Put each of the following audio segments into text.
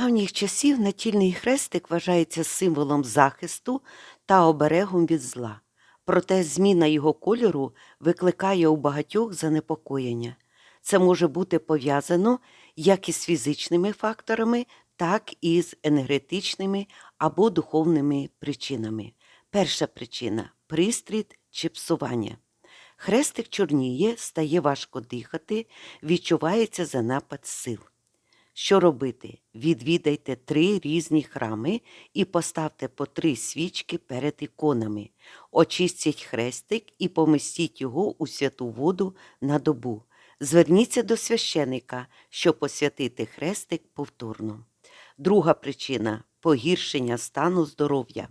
давніх часів натільний хрестик вважається символом захисту та оберегом від зла. Проте зміна його кольору викликає у багатьох занепокоєння. Це може бути пов'язано як із фізичними факторами, так і з енергетичними або духовними причинами. Перша причина пристріт чи псування. Хрестик чорніє, стає важко дихати, відчувається занапад сил. Що робити? Відвідайте три різні храми і поставте по три свічки перед іконами. Очистіть хрестик і помістіть його у святу воду на добу. Зверніться до священика, щоб посвятити хрестик повторно. Друга причина погіршення стану здоров'я.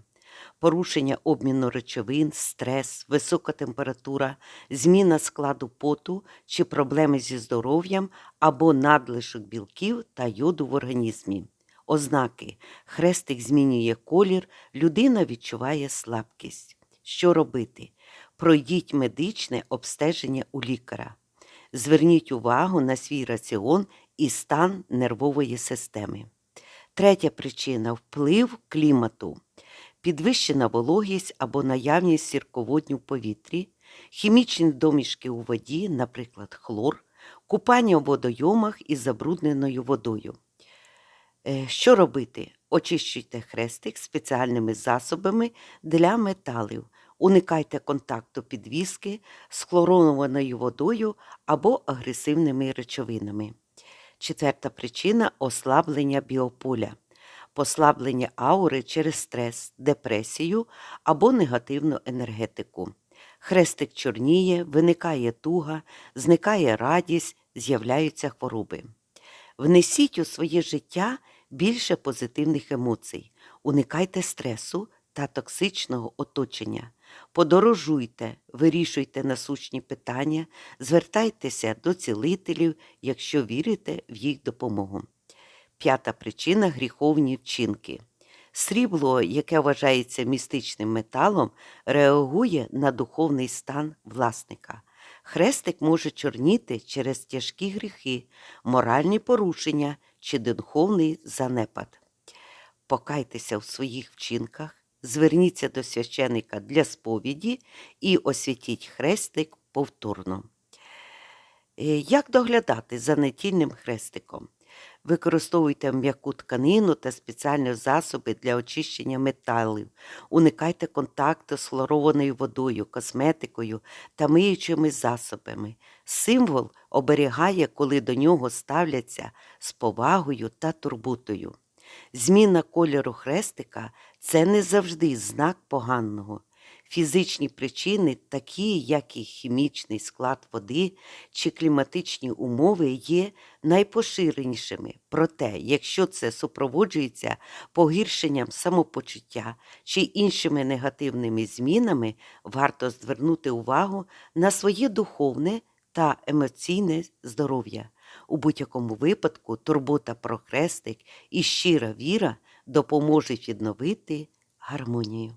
Порушення обміну речовин, стрес, висока температура, зміна складу поту чи проблеми зі здоров'ям або надлишок білків та йоду в організмі. Ознаки хрестик змінює колір, людина відчуває слабкість. Що робити? Пройдіть медичне обстеження у лікаря. Зверніть увагу на свій раціон і стан нервової системи. Третя причина вплив клімату підвищена вологість або наявність сірководню в повітрі, хімічні домішки у воді, наприклад, хлор, купання в водойомах із забрудненою водою. Е, Що робити? Очищуйте хрестик спеціальними засобами для металів. Уникайте контакту підвіски з хлорованою водою або агресивними речовинами. Четверта причина ослаблення біополя послаблення аури через стрес, депресію або негативну енергетику. Хрестик чорніє, виникає туга, зникає радість, з'являються хвороби. Внесіть у своє життя більше позитивних емоцій, уникайте стресу та токсичного оточення. Подорожуйте, вирішуйте насущні питання, звертайтеся до цілителів, якщо вірите в їх допомогу. П'ята причина гріховні вчинки. Срібло, яке вважається містичним металом, реагує на духовний стан власника. Хрестик може чорніти через тяжкі гріхи, моральні порушення чи духовний занепад. Покайтеся в своїх вчинках, зверніться до священика для сповіді і освятіть хрестик повторно. Е, Як доглядати за нетільним хрестиком? Використовуйте м'яку тканину та спеціальні засоби для очищення металів. Уникайте контакту з хлорованою водою, косметикою та миючими засобами. Символ оберігає, коли до нього ставляться з повагою та турботою. Зміна кольору хрестика це не завжди знак поганого. Фізичні причини, такі як і хімічний склад води чи кліматичні умови, є найпоширенішими. Проте, якщо це супроводжується погіршенням самопочуття чи іншими негативними змінами, варто звернути увагу на своє духовне та емоційне здоров'я. У будь-якому випадку турбота про хрестик і щира віра допоможуть відновити гармонію.